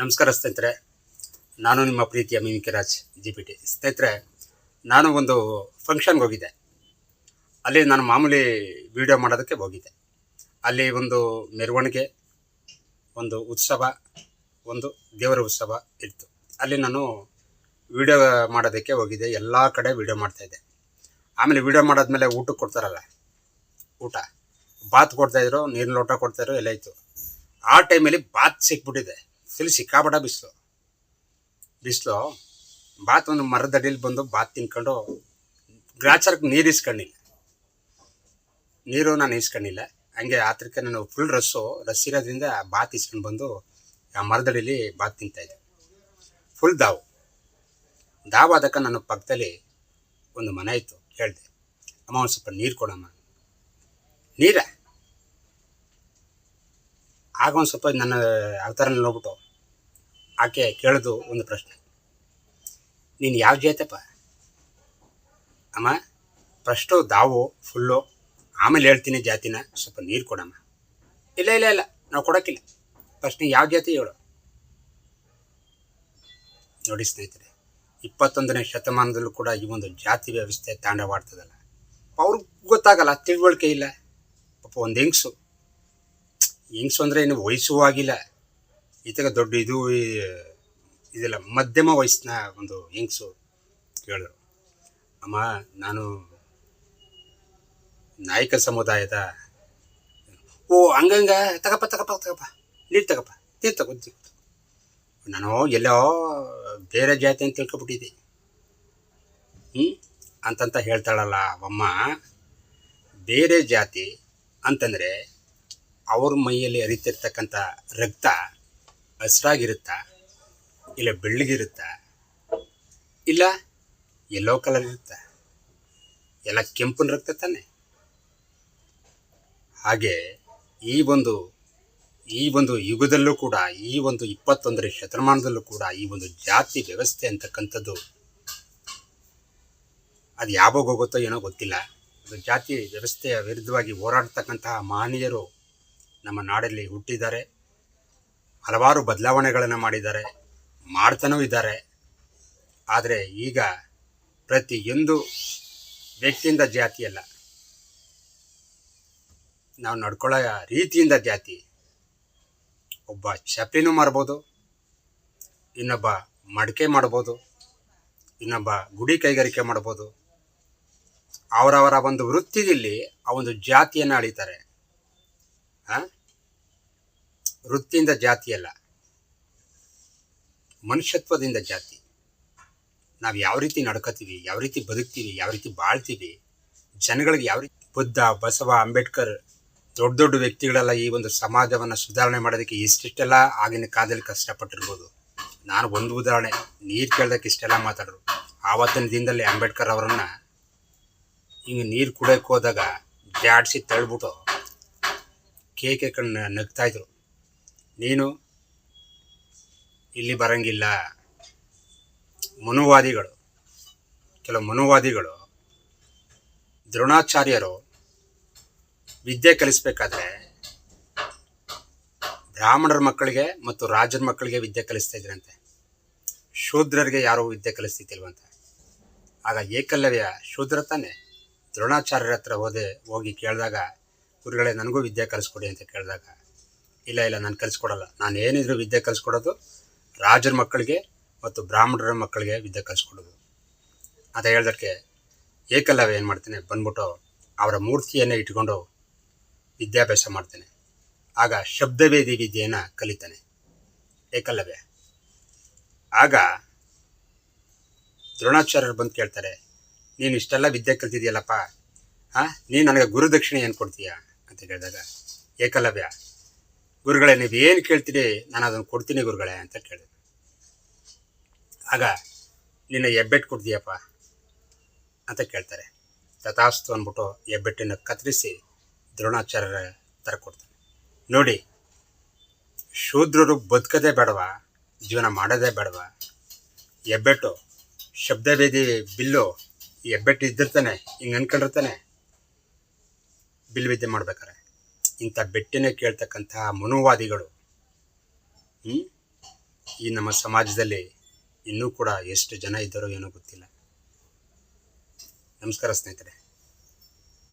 ನಮಸ್ಕಾರ ಸ್ನೇಹಿತರೆ. ನಾನು ನಿಮ್ಮ ಪ್ರೀತಿಯ ಮಿಮಿಕಿರಾಜ್ ಜಿ ಪಿ ಟಿ ಸ್ನೇಹಿತರೆ, ನಾನು ಒಂದು ಫಂಕ್ಷನ್ಗೆ ಹೋಗಿದ್ದೆ. ಅಲ್ಲಿ ನಾನು ಮಾಮೂಲಿ ವಿಡಿಯೋ ಮಾಡೋದಕ್ಕೆ ಹೋಗಿದ್ದೆ. ಅಲ್ಲಿ ಒಂದು ಮೆರವಣಿಗೆ, ಒಂದು ಉತ್ಸವ, ಒಂದು ದೇವರ ಉತ್ಸವ ಇತ್ತು. ಅಲ್ಲಿ ನಾನು ವಿಡಿಯೋ ಮಾಡೋದಕ್ಕೆ ಹೋಗಿದ್ದೆ. ಎಲ್ಲ ಕಡೆ ವಿಡಿಯೋ ಮಾಡ್ತಾಯಿದ್ದೆ ಆಮೇಲೆ ವಿಡಿಯೋ ಮಾಡಾದ್ಮೇಲೆ ಊಟಕ್ಕೆ ಕೊಡ್ತಾರಲ್ಲ, ಊಟ. ಬಾತ್ ಕೊಡ್ತಾಯಿದ್ರು ನೀರಿನ ಲೋಟ ಕೊಡ್ತಾಯಿದ್ರು ಎಲ್ಲ ಇತ್ತು. ಆ ಟೈಮಲ್ಲಿ ಬಾತ್ ಸಿಕ್ಬಿಟ್ಟಿದೆ. ಫುಲ್ ಸಿಕ್ಕಾಪಟ ಬಿಸಿಲು. ಬಿಸಿಲು, ಬಾತ್ ಒಂದು ಮರದಡಿಲಿ ಬಂದು ಬಾತ್ ತಿನ್ಕೊಂಡು ಗ್ರಾಚಾರಕ್ಕೆ ನೀರು ಇಸ್ಕೊಂಡಿಲ್ಲ. ನೀರು ನಾನು ಇಸ್ಕೊಂಡಿಲ್ಲ. ಹಂಗೆ ಆತ್ರಕ್ಕೆ ನಾನು ಫುಲ್ ರಸ್ಸು ರಸ್ ಇರೋದ್ರಿಂದ ಬಾತ್ ಇಸ್ಕೊಂಡು ಬಂದು ಆ ಮರದಡಿಲಿ ಬಾತ್ ತಿಂತಾಯಿದ್ದೆ ಫುಲ್ ದಾವು. ದಾವು ನಾನು ನನ್ನ ಪಕ್ಕದಲ್ಲಿ ಒಂದು ಮನೆ ಇತ್ತು. ಹೇಳಿದೆ, ಅಮ್ಮ ಒಂದು ಸ್ವಲ್ಪ ನೀರು ಕೊಡಮ್ಮ. ನೀರ? ಆಗ ಒಂದು ಸ್ವಲ್ಪ ನನ್ನ ಅವತಾರ ನೋಡ್ಬಿಟ್ಟು ಆಕೆ ಕೇಳೋದು ಒಂದು ಪ್ರಶ್ನೆ. ನೀನು ಯಾವ ಜಾತಪ್ಪ ಅಮ್ಮ ಫಸ್ಟು ದಾವು, ಫುಲ್ಲು, ಆಮೇಲೆ ಹೇಳ್ತೀನಿ ಜಾತಿನ, ಸ್ವಲ್ಪ ನೀರು ಕೊಡಮ್ಮ. ಇಲ್ಲ ಇಲ್ಲ ಇಲ್ಲ, ನಾವು ಕೊಡೋಕ್ಕಿಲ್ಲ. ಫಸ್ಟ್ ನೀವು ಯಾವ ಜಾತಿ ಹೇಳು. ನೋಡಿ ಸ್ನೇಹಿತರೆ, ಇಪ್ಪತ್ತೊಂದನೇ ಶತಮಾನದಲ್ಲೂ ಕೂಡ ಈ ಒಂದು ಜಾತಿ ವ್ಯವಸ್ಥೆ ತಾಂಡವಾಡ್ತದಲ್ಲ. ಅವ್ರಿಗೆ ಗೊತ್ತಾಗಲ್ಲ, ತಿಳುವಳಿಕೆ ಇಲ್ಲ. ಪಾಪ ಒಂದು ಹೆಂಗ್ಸು ಹೆಂಗ್ಸು ಅಂದರೆ ಇನ್ನು ವಯಸ್ಸೂ ಆಗಿಲ್ಲ. ಈತಗ ದೊಡ್ಡ ಇದು ಇದೆಲ್ಲ ಮಧ್ಯಮ ವಯಸ್ಸಿನ ಒಂದು ಹೆಂಗಸು ಕೇಳಿದ್ರು. ಅಮ್ಮ, ನಾನು ನಾಯಕ ಸಮುದಾಯದ, ಓ, ಹಂಗಂಗ, ತಗಪ್ಪ ತಗಪ್ಪ ತಗಪ್ಪ, ನೀರು ತಗಪ್ಪ, ನೀರು ತಗೋ, ನೀರ್ ತಗೋ. ನಾನು ಎಲ್ಲೋ ಬೇರೆ ಜಾತಿ ಅಂತ ತಿಳ್ಕೊಬಿಟ್ಟಿದ್ದೆ. ಹ್ಞೂ ಅಂತಂತ ಹೇಳ್ತಾಳಲ್ಲ ಅಮ್ಮ ಬೇರೆ ಜಾತಿ ಅಂತಂದರೆ ಅವ್ರ ಮೈಯಲ್ಲಿ ಅರಿತಿರ್ತಕ್ಕಂಥ ರಕ್ತ ಹಸ್ರಾಗಿರುತ್ತಾ? ಇಲ್ಲ ಬೆಳ್ಳಗಿರುತ್ತಾ? ಇಲ್ಲ ಎಲ್ಲೋ ಕಲರ್ ಇರುತ್ತಾ ಎಲ್ಲ ಕೆಂಪನ ರಕ್ತ ತಾನೆ? ಹಾಗೆ ಈ ಒಂದು ಈ ಒಂದು ಯುಗದಲ್ಲೂ ಕೂಡ, ಈ ಒಂದು ಇಪ್ಪತ್ತೊಂದರ ಶತಮಾನದಲ್ಲೂ ಕೂಡ, ಈ ಒಂದು ಜಾತಿ ವ್ಯವಸ್ಥೆ ಅಂತಕ್ಕಂಥದ್ದು ಅದು ಯಾವಾಗ ಹೋಗುತ್ತೋ ಏನೋ ಗೊತ್ತಿಲ್ಲ. ಅದು ಜಾತಿ ವ್ಯವಸ್ಥೆಯ ವಿರುದ್ಧವಾಗಿ ಹೋರಾಡ್ತಕ್ಕಂತಹ ಮಹನೀಯರು ನಮ್ಮ ನಾಡಲ್ಲಿ ಹುಟ್ಟಿದ್ದಾರೆ. ಹಲವಾರು ಬದಲಾವಣೆಗಳನ್ನು ಮಾಡಿದ್ದಾರೆ. ಮಾಡ್ತಾನೂ ಇದ್ದಾರೆ. ಆದರೆ ಈಗ ಪ್ರತಿಯೊಂದು ವ್ಯಕ್ತಿಯಿಂದ ಜಾತಿಯಲ್ಲ ನಾವು ನಡ್ಕೊಳ್ಳೋ ರೀತಿಯಿಂದ ಜಾತಿ. ಒಬ್ಬ ಚಪ್ಲಿನೂ ಮಾರ್ಬೋದು ಇನ್ನೊಬ್ಬ ಮಡಕೆ ಮಾಡ್ಬೋದು, ಇನ್ನೊಬ್ಬ ಗುಡಿ ಕೈಗಾರಿಕೆ ಮಾಡ್ಬೋದು. ಅವರವರ ಒಂದು ವೃತ್ತಿಯಲ್ಲಿ ಆ ಒಂದು ಜಾತಿಯನ್ನು ಅಳಿತಾರೆ? ವೃತ್ತಿಯಿಂದ ಜಾತಿ ಅಲ್ಲ. ಮನುಷ್ಯತ್ವದಿಂದ ಜಾತಿ. ನಾವು ಯಾವ ರೀತಿ ನಡ್ಕೋತೀವಿ, ಯಾವ ರೀತಿ ಬದುಕ್ತೀವಿ, ಯಾವ ರೀತಿ ಬಾಳ್ತೀವಿ, ಜನಗಳಿಗೆ ಯಾವ ರೀತಿ ಬುದ್ಧ, ಬಸವ, ಅಂಬೇಡ್ಕರ್ ದೊಡ್ಡ ದೊಡ್ಡ ವ್ಯಕ್ತಿಗಳೆಲ್ಲ ಈ ಒಂದು ಸಮಾಜವನ್ನು ಸುಧಾರಣೆ ಮಾಡೋದಕ್ಕೆ ಇಷ್ಟಿಷ್ಟೆಲ್ಲ ಆಗಿನ ಕಾಲದಲ್ಲಿ ಕಷ್ಟಪಟ್ಟಿರ್ಬೋದು. ನಾನು ಒಂದು ಉದಾಹರಣೆ, ನೀರು ಕೇಳ್ದಕ್ಕೆ ಇಷ್ಟೆಲ್ಲ ಮಾತಾಡರು. ಆವತ್ತಿನ ದಿನದಲ್ಲಿ ಅಂಬೇಡ್ಕರ್ ಅವರನ್ನು ಹಿಂಗೆ ನೀರು ಕುಡಿಯೋಕೆ ಹೋದಾಗ ಜಾಡಿಸಿ ತಳ್ಬಿಟ್ಟು ಕೇಕೆ ಕಣ್ಣು ನಗ್ತಾಯಿದ್ರು ನೀನು ಇಲ್ಲಿ ಬರಂಗಿಲ್ಲ. ಮನುವಾದಿಗಳು, ಕೆಲವು ಮನುವಾದಿಗಳು, ದ್ರೋಣಾಚಾರ್ಯರು ವಿದ್ಯೆ ಕಲಿಸ್ಬೇಕಾದ್ರೆ ಬ್ರಾಹ್ಮಣರ ಮಕ್ಕಳಿಗೆ ಮತ್ತು ರಾಜರ ಮಕ್ಕಳಿಗೆ ವಿದ್ಯೆ ಕಲಿಸ್ತಾ ಇದ್ರಂತೆ. ಶೂದ್ರರಿಗೆ ಯಾರೂ ವಿದ್ಯೆ ಕಲಿಸ್ತಿದ್ದಿಲ್ವಂತೆ? ಆಗ ಏಕಲವ್ಯ ಶೂದ್ರ ತಾನೆ ದ್ರೋಣಾಚಾರ್ಯರ ಹತ್ರ ಹೋದೆ, ಹೋಗಿ ಕೇಳಿದಾಗ ಗುರುಗಳೇ, ನನಗೂ ವಿದ್ಯೆ ಕಲಿಸ್ಕೊಡಿ ಅಂತ ಕೇಳಿದಾಗ, ಇಲ್ಲ ಇಲ್ಲ, ನಾನು ಕಲಿಸ್ಕೊಡಲ್ಲ. ನಾನು ಏನಿದ್ರು ವಿದ್ಯೆ ಕಲಿಸ್ಕೊಡೋದು, ರಾಜರ ಮಕ್ಕಳಿಗೆ ಮತ್ತು ಬ್ರಾಹ್ಮಣರ ಮಕ್ಕಳಿಗೆ ವಿದ್ಯೆ ಕಲಿಸ್ಕೊಡೋದು. ಅಂತ ಹೇಳ್ದಕ್ಕೆ ಏಕಲವ್ಯ ಏನು ಮಾಡ್ತೇನೆ? ಬಂದ್ಬಿಟ್ಟು ಅವರ ಮೂರ್ತಿಯನ್ನೇ ಇಟ್ಕೊಂಡು ವಿದ್ಯಾಭ್ಯಾಸ ಮಾಡ್ತೇನೆ. ಆಗ ಶಬ್ದವೇದಿ ವಿದ್ಯೆಯನ್ನು ಕಲಿತಾನೆ. ಏಕಲ್ಲವ್ಯ ಆಗ ದ್ರೋಣಾಚಾರ್ಯರು ಬಂದು ಕೇಳ್ತಾರೆ, ನೀನು ಇಷ್ಟೆಲ್ಲ ವಿದ್ಯೆ ಕಲ್ತಿದ್ಯಲ್ಲಪ್ಪ ಹಾಂ ನೀನು ನನಗೆ ಗುರುದಕ್ಷಿಣೆ ಏನು ಕೊಡ್ತೀಯಾ? ಅಂತ ಕೇಳಿದಾಗ, ಏಕಲವ್ಯ, ಗುರುಗಳೇ, ನೀವು ಏನು ಕೇಳ್ತೀರಿ, ನಾನು ಅದನ್ನು ಕೊಡ್ತೀನಿ ಗುರುಗಳೇ ಅಂತ ಕೇಳಿದೆ. ಆಗ, ನಿನ್ನ ಹೆಬ್ಬೆಟ್ಟು ಕೊಡ್ತೀಯಪ್ಪ ಅಂತ ಕೇಳ್ತಾರೆ. ತಥಾಸ್ತು ಅಂದ್ಬಿಟ್ಟು ಹೆಬ್ಬೆಟ್ಟನ್ನು ಕತ್ತರಿಸಿ ದ್ರೋಣಾಚಾರ್ಯರ ಥರ ಕೊಡ್ತಾನೆ. ನೋಡಿ, ಶೂದ್ರರು ಬದುಕದೇ ಬೇಡವಾ? ಜೀವನ ಮಾಡೋದೇ ಬೇಡವಾ? ಹೆಬ್ಬೆಟ್ಟು ಶಬ್ದಭೇದಿ ಬಿಲ್ಲು ಹೆಬ್ಬೆಟ್ಟು ಇದ್ದಿರ್ತಾನೆ, ಹಿಂಗೆ ಅನ್ಕೊಂಡಿರ್ತಾನೆ. ಬಿಲ್ ವಿದ್ಯೆ ಮಾಡ್ಬೇಕಾರೆ. ಇಂಥ ಬೆಟ್ಟಿನೇ ಕೇಳ್ತಕ್ಕಂತಹ ಮನೋವಾದಿಗಳು ಈ ನಮ್ಮ ಸಮಾಜದಲ್ಲಿ ಇನ್ನೂ ಕೂಡ ಎಷ್ಟು ಜನ ಇದ್ದಾರೋ ಏನೋ ಗೊತ್ತಿಲ್ಲ. ನಮಸ್ಕಾರ ಸ್ನೇಹಿತರೆ.